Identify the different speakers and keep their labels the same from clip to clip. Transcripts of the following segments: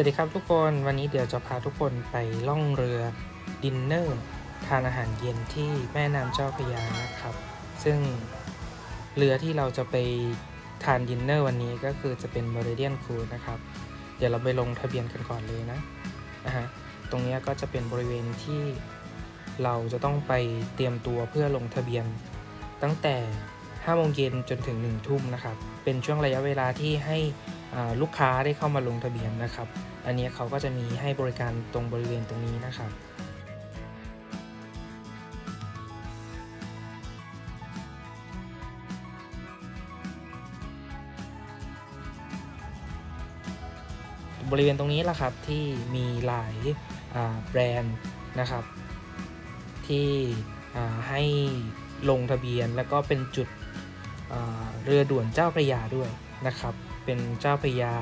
Speaker 1: วัสดีครับทุกคนวันนี้เดี๋ยวจะพาทุกคนไปล่องเรือดินเนอร์ทานอาหารเย็นที่แม่น้ำเจ้าพระยานะครับ ซึ่งเรือที่เราจะไปทานดินเนอร์วันนี้ก็คือจะเป็น Meridian Cruise นะครับ เดี๋ยวเราไปลงทะเบียนกันก่อนเลยนะนะฮะตรงนี้ก็จะเป็นบริเวณที่เราจะต้องไปเตรียมตัวเพื่อลงทะเบียน ตั้งแต่5โมงเย็นจนถึง1ทุ่มนะครับ เป็นช่วงระยะเวลาที่ให้ ลูกค้าได้เข้ามาลงทะเบียนนะครับ อันนี้เขาก็จะมีให้บริการตรงบริเวณตรงนี้นะครับบริเวณตรงนี้แหละครับที่มีหลายแบรนด์นะครับ ที่ให้ลงทะเบียนแล้วก็เป็นจุดเรือด่วนเจ้าพระยาด้วยนะครับ เป็นเจ้าพยา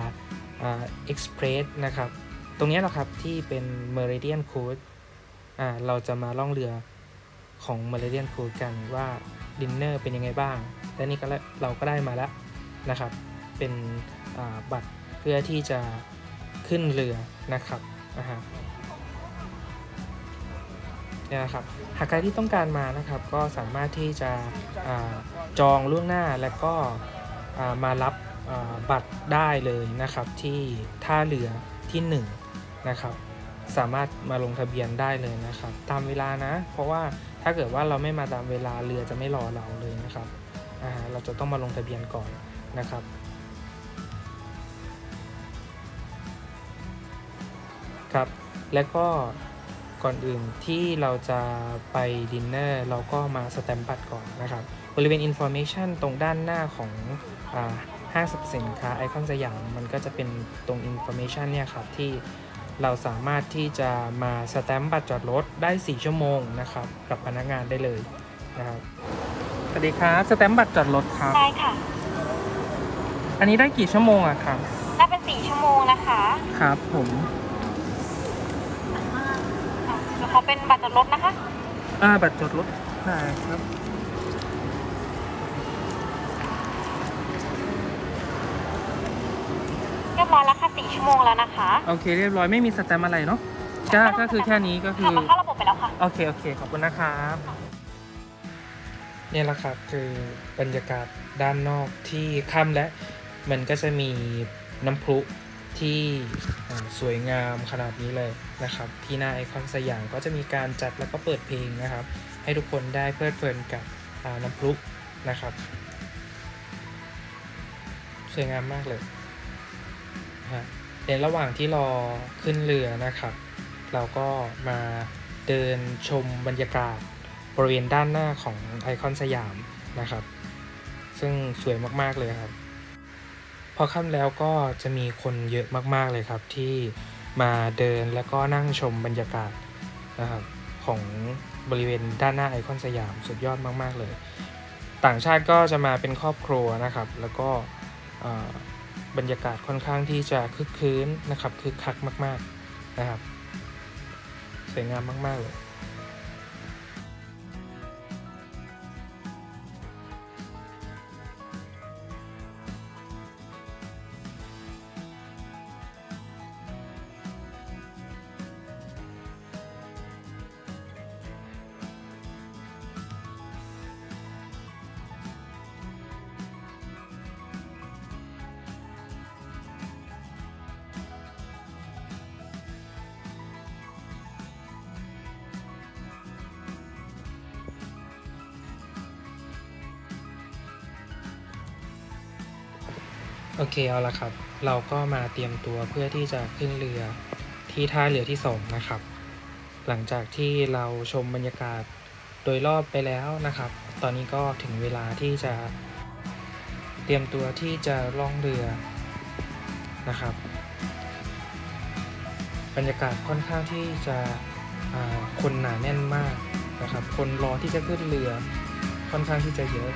Speaker 1: เอ็กซ์เพรสนะครับ ตรงนี้แหละครับที่เป็น Meridian Cruise อ่าเราจะมาล่องเรือของ Meridian Cruise กันว่าดินเนอร์เป็นยังไงบ้าง และนี่ก็แล้วเราก็ได้มาแล้วนะครับ เป็นบัตรเพื่อที่จะขึ้นเรือนะครับอ่าฮะเนี่ยนะครับหากใครที่ต้องการมานะครับ ก็สามารถที่จะอาจองล่วงหน้าแล้วก็มารับ บัตรได้เลยนะครับที่ท่าเรือที่ 1 นะครับ สามารถมาลงทะเบียนได้เลยนะครับ ตามเวลานะ เพราะว่าถ้าเกิดว่าเราไม่มาตามเวลาเรือจะไม่รอเราเลยนะครับเราจะต้องมาลงทะเบียนก่อนนะครับครับแล้วก็ก่อนอื่นที่เราจะไปดินเนอร์เราก็มาสแตมป์บัตรก่อนนะครับ บริเวณอินโฟ a t ชันตรงด้านหน้าของอา ห้างสรรพสินค้าไอคอนสยามมันก็จะเป็นตรงอินโฟ a t ชันเนี่ยครับที่เราสามารถที่จะมาสแตมป์บัตรจอดรถได้ 4 ชั่วโมงนะครับกับพนักงานได้เลยนะครับสวัสดีครับสแตมป์บัตรจอดรถครับ
Speaker 2: ได้ค่ะ
Speaker 1: อันนี้ได้กี่ชั่วโมงอะครับ
Speaker 2: ถ้าเป็นสี่ชั่วโมงนะคะ
Speaker 1: ครับผม
Speaker 2: อะเดี๋ยวขอเป็นบัตรจอดรถนะคะ
Speaker 1: อ่าบัตรจอดรถได้ครับ
Speaker 2: เรี ยบร้อยแล้วค่ะสี่ชั่วโมงแล้วนะคะ
Speaker 1: โอเค เรียบร้อยไม่มีสแตมป์อะไรเนาะก็ก็คือแค่นี้ก็คือ
Speaker 2: ค่ะมันเข้าระบบไปแล้วค่ะ
Speaker 1: โอเค โอเค ขอบคุณนะครับเนี่ยแหละครับคือบรรยากาศด้านนอกที่ค่ำและมันก็จะมีน้ำพุ ที่อ่าสวยงามขนาดนี้เลยนะครับ ที่หน้าไอคอนสยามก็จะมีการจัดแล้วก็เปิดเพลงนะครับ ให้ทุกคนได้เพลิดเพลินกับอ่าน้ำพุนะครับ สวยงามมากเลยนะ ฮะในระหว่างที่รอขึ้นเรือนะครับ เราก็มาเดินชมบรรยากาศบริเวณด้านหน้าของไอคอนสยามนะครับ ซึ่งสวยมากๆเลยครับ พอค่ำแล้วก็จะมีคนเยอะมากๆเลยครับ ที่มาเดินแล้วก็นั่งชมบรรยากาศนะครับของบริเวณด้านหน้าไอคอนสยามสุดยอดมาก ๆ เลย ต่างชาติก็จะมาเป็นครอบครัวนะครับ แล้วก็ บรรยากาศค่อนข้างที่จะคึกคืนนะครับคึกคักมาก ๆนะครับ สวยงามมาก ๆ เลย โอเคเอาละครับ เราก็มาเตรียมตัวเพื่อที่จะขึ้นเรือที่ท่าเรือที่สองนะครับ หลังจากที่เราชมบรรยากาศโดยรอบไปแล้วนะครับ ตอนนี้ก็ถึงเวลาที่จะ เตรียมตัวที่จะล่องเรือนะครับ บรรยากาศค่อนข้างที่จะคนหนาแน่นมากนะครับ คนรอที่จะขึ้นเรือค่อนข้างที่จะเยอะ